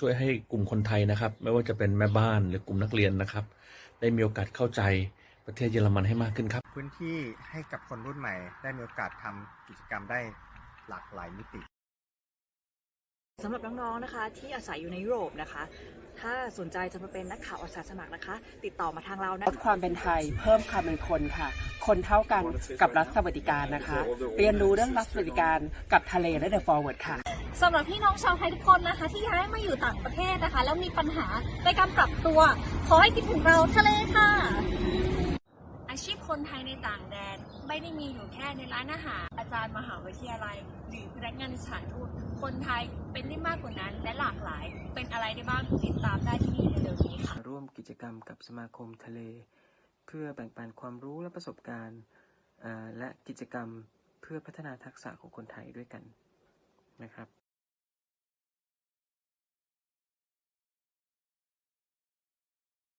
ช่วยให้กลุ่มคนไทยนะครับ ไม่ว่าจะเป็นแม่บ้านหรือกลุ่มนักเรียนนะครับ ได้มีโอกาสเข้าใจประเทศเยอรมันให้มากขึ้นครับ พื้นที่ให้กับคนรุ่นใหม่ ได้มีโอกาสทำกิจกรรมได้หลากหลายมิติ สำหรับน้องๆนะคะ ที่อาศัยอยู่ในยุโรปนะคะ ถ้าสนใจจะมาเป็นนักข่าวอาสาสมัครนะคะ ติดต่อมาทางเรานะลดความเป็นไทยเพิ่มความเป็นคนค่ะ คนเท่ากันกับรัฐสวัสดิการนะคะ เรียนรู้เรื่องรัฐสวัสดิการกับทะเลและเดอะฟอร์เวิร์ดค่ะสำหรับพี่น้องชาวไทยทุกคนนะคะ ที่ย้ายมาอยู่ต่างประเทศนะคะ แล้วมีปัญหาในการปรับตัว ขอให้คิดถึงเราทะเลค่ะ อาชีพคนไทยในต่างแดน ไม่ได้มีอยู่แค่ในร้านอาหารอา จารย์มหาวิทยาลัย หรือพนักงานสถานทูตคนไทยเป็นได้มากกว่านั้น และหลากหลาย เป็นอะไรได้บ้างติดตามได้ที่นี่เร็วๆนี้ค่ะร่วมกิจกรรมกับสมาคมทะเล เพื่อแบ่งปันความรู้และประสบการณ์และกิจกรรมเพื่อพัฒนาทักษะของคนไทยด้วยกันนะครับ